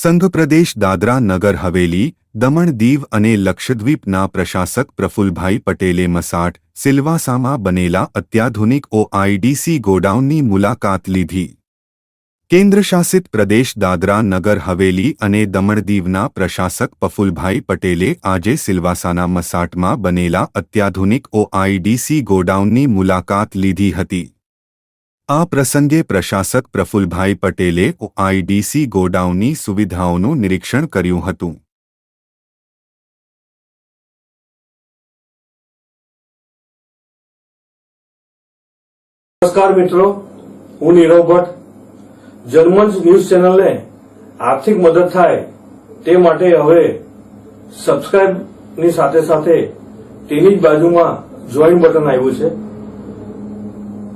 સંઘપ્રદેશ દાદરા નગર હવેલી, દમણ દીવ અને લક્ષદ્વીપના પ્રશાસક પ્રફુલભાઈ પટેલે મસાટ, સિલવાસામાં બનેલા અત્યાધુનિક ઓઆઈડીસી ગોડાઉનની મુલાકાત લીધી. કેન્દ્રશાસિત પ્રદેશ દાદરા નગર હવેલી અને દમણ દીવના પ્રશાસક પ્રફુલભાઈ પટેલે આજે સિલવાસાના મસાટમાં બનેલા અત્યાધુનિક ઓઆઈડીસી ગોડાઉનની મુલાકાત લીધી હતી. આ પ્રસંગે પ્રશાસક પ્રફુલભાઈ પટેલે ઓઆઈડીસી ગોડાઉનની સુવિધાઓનું નિરીક્ષણ કર્યું હતું. નમસ્કાર મિત્રો, હું નીરવ ભટ્ટ. જર્મન્સ ન્યૂઝ ચેનલને આર્થિક મદદ થાય તે માટે હવે સબસ્ક્રાઇબની સાથે સાથે તેની જ બાજુમાં જોઈન બટન આવ્યું છે.